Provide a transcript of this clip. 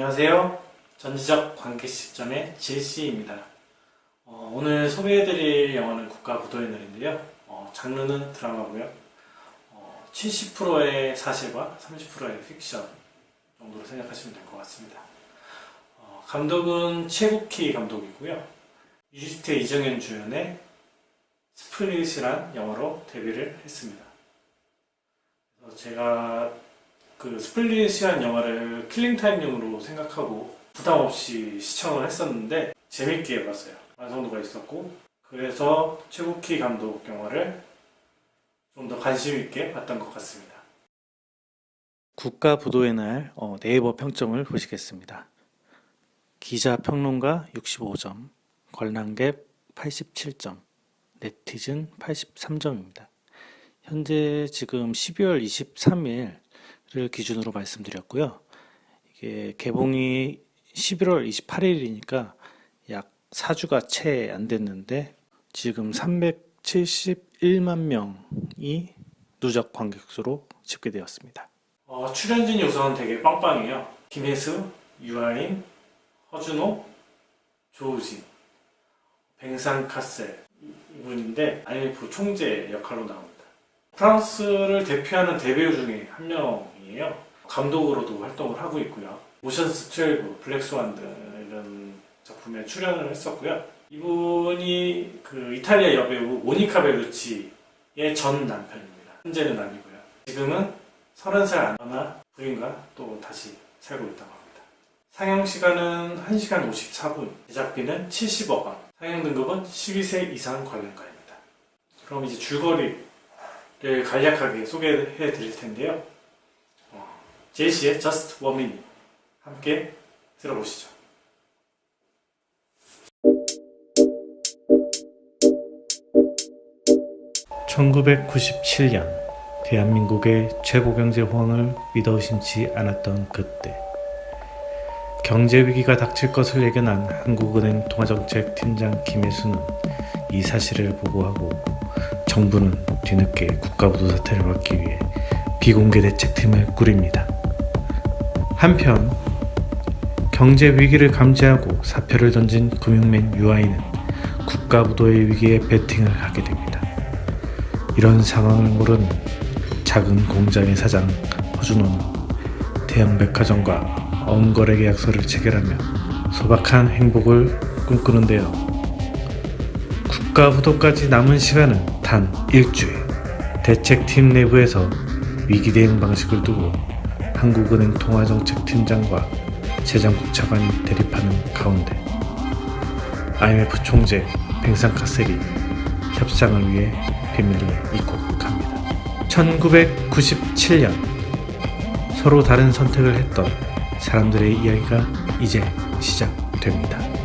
안녕하세요. 전지적 관계 시점의 질시입니다. 어, 오늘 소개해드릴 영화는 국가 부도의 날인데요. 어, 장르는 드라마고요. 어, 70%의 사실과 30%의 픽션 정도로 생각하시면 될 것 같습니다. 어, 감독은 최국희 감독이고요. 뮤지스트 이정현 주연의 스플릿이란 영화로 데뷔를 했습니다. 제가 그 스플릿이란 영화를 킬링타임용으로 생각하고 부담 없이 시청을 했었는데 재밌게 봤어요. 완성도가 있었고 그래서 최국희 감독 영화를 좀 더 관심 있게 봤던 것 같습니다. 국가 부도의 날 어, 네이버 평점을 보시겠습니다. 기자 평론가 65점, 관람객 87점, 네티즌 83점입니다. 현재 지금 12월 23일 을 기준으로 말씀드렸고요. 이게 개봉이 11월 28일이니까 약 4주가 채 안 됐는데 지금 371만 명이 누적 관객수로 집계되었습니다. 어, 출연진이 우선 되게 빵빵해요. 김혜수, 유아인, 허준호, 조우진, 뱅상카셀 이분인데 IMF 총재 역할로 나옵니다. 프랑스를 대표하는 대배우 중에 한 명 이에요. 감독으로도 활동을 하고 있고요. 오션스 12, 블랙스완 등 이런 작품에 출연을 했었고요. 이분이 그 이탈리아 여배우 모니카 벨루치의 전 남편입니다. 현재는 아니고요. 지금은 30살 아나 부인과 또 다시 살고 있다고 합니다. 상영 시간은 1시간 54분, 제작비는 70억 원, 상영 등급은 12세 이상 관람가입니다. 그럼 이제 줄거리를 간략하게 소개해 드릴 텐데요. 어, 제시의 Just Minute 함께 들어보시죠. (1997년) 대한민국의 최고 경제 호황을 믿어 의심치 않았던 그때 경제 위기가 닥칠 것을 예견한 한국은행 통화정책 팀장 김혜수는 이 사실을 보고하고 정부는 뒤늦게 국가부도 사태를 막기 위해 비공개 대책팀을 꾸립니다. 한편 경제 위기를 감지하고 사표를 던진 금융맨 유아인은 국가 부도의 위기에 베팅을 하게 됩니다. 이런 상황을 모르는 작은 공장의 사장 허준호는 대형 백화점과 엄거래 계약서를 체결하며 소박한 행복을 꿈꾸는데요. 국가 부도까지 남은 시간은 단 일주일. 대책팀 내부에서 위기 대응 방식을 두고 한국은행 통화정책팀장과 재정국 차관이 대립하는 가운데 IMF 총재 뱅상카셀이 협상을 위해 비밀리에 입국합니다. 1997년 서로 다른 선택을 했던 사람들의 이야기가 이제 시작됩니다.